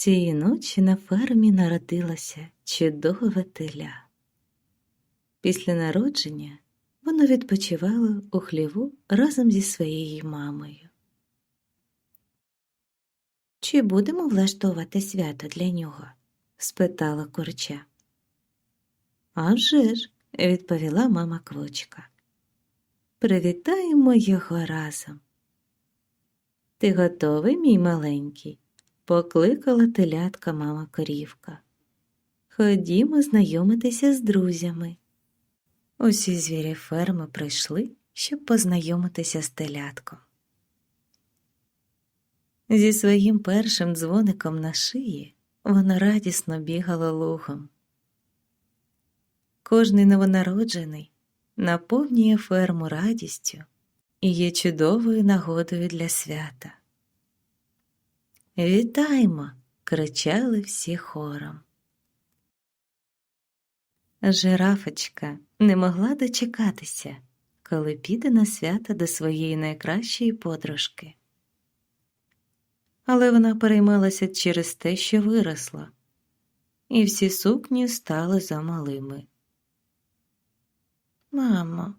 Цієї ночі на фермі народилося чудове теля. Після народження воно відпочивало у хліву разом зі своєю мамою. Чи будемо влаштовувати свято для нього? спитала курча. «А вже ж», – відповіла мама квочка. Привітаємо його разом. Ти готовий, мій маленький? Покликала телятка мама корівка. Ходімо знайомитися з друзями. Усі звірі ферми прийшли, щоб познайомитися з телятком. Зі своїм першим дзвоником на шиї вона радісно бігала лугом. Кожний новонароджений наповнює ферму радістю і є чудовою нагодою для свята. Вітаємо! кричали всі хором. Жирафочка не могла дочекатися, коли піде на свято до своєї найкращої подружки. Але вона переймалася через те, що виросла, і всі сукні стали замалими. Мамо,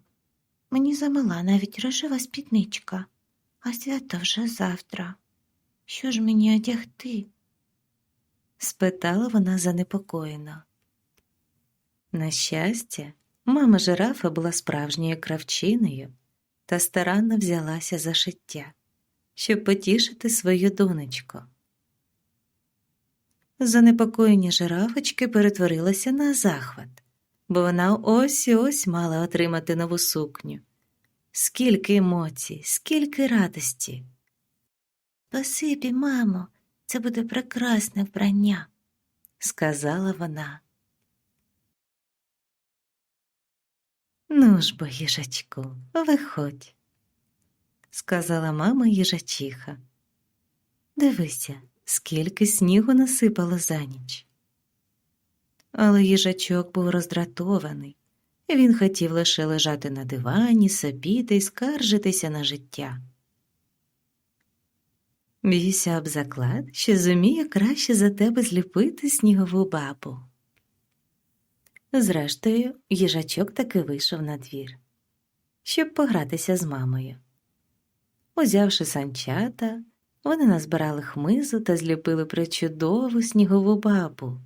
мені замала навіть рожева спідничка, а свято вже завтра. Що ж мені одягти? спитала вона занепокоєно. На щастя, мама жирафа була справжньою кравчиною та старанно взялася за шиття, щоб потішити свою донечку. Занепокоєні жирафочки перетворилися на захват, бо вона ось ось мала отримати нову сукню. Скільки емоцій, скільки радості. Спасибі, мамо, це буде прекрасне вбрання, сказала вона. Ну ж бо, їжачку, виходь, сказала мама їжачиха. Дивися, скільки снігу насипало за ніч. Але їжачок був роздратований. Він хотів лише лежати на дивані, собі та й скаржитися на життя. Бійся об заклад, що зуміє краще за тебе зліпити снігову бабу. Зрештою, їжачок таки вийшов на двір, щоб погратися з мамою. Узявши санчата, вони назбирали хмизу та зліпили причудову снігову бабу.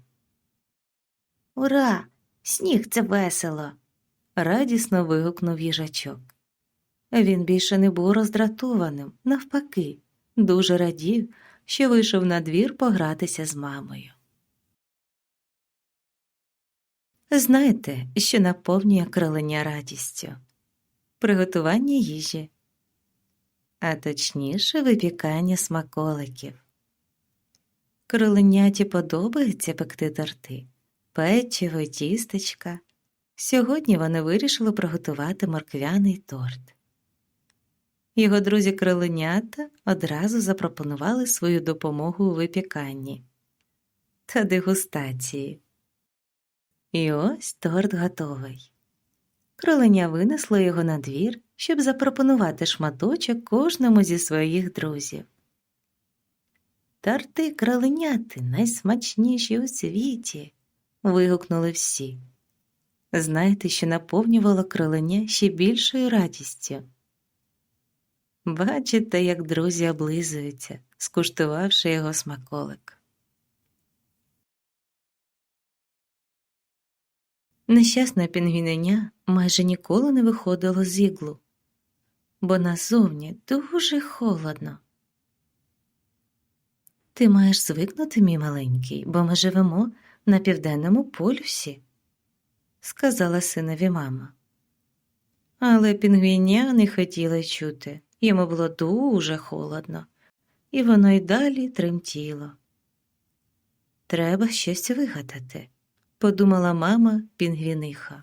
Ура! Сніг це весело! радісно вигукнув їжачок. Він більше не був роздратованим, навпаки, дуже радів, що вийшов на двір погратися з мамою. Знаєте, що наповнює кролення радістю приготування їжі, а точніше випікання смаколиків. Кроленяті подобається пекти торти, печиво тістечка. Сьогодні вони вирішили приготувати морквяний торт. Його друзі кроленята одразу запропонували свою допомогу у випіканні та дегустації. І ось торт готовий. Кроленя винесло його на двір, щоб запропонувати шматочок кожному зі своїх друзів. Торти кроленяти найсмачніші у світі. вигукнули всі. Знаєте, що наповнювало кролення ще більшою радістю. Бачите, як друзі облизуються, скуштувавши його смаколик. Нещасне пінгвіненя майже ніколи не виходило з іглу, бо назовні дуже холодно. Ти маєш звикнути, мій маленький, бо ми живемо на південному полюсі, сказала синові мама. Але пінгвіня не хотіла чути, йому було дуже холодно, і воно й далі тремтіло. Треба щось вигадати подумала мама пінгвіниха.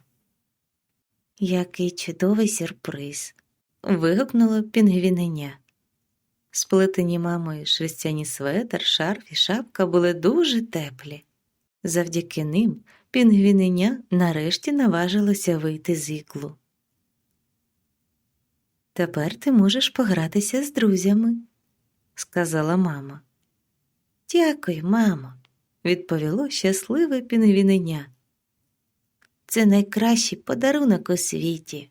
Який чудовий сюрприз. вигукнуло пінгвіненя. Сплетені мамою шерстяні светр, шарф і шапка були дуже теплі. Завдяки ним пінгвіненя нарешті наважилося вийти з іклу. Тепер ти можеш погратися з друзями, сказала мама. Дякую, мамо, відповіло щасливе пінгвіненя. Це найкращий подарунок у світі.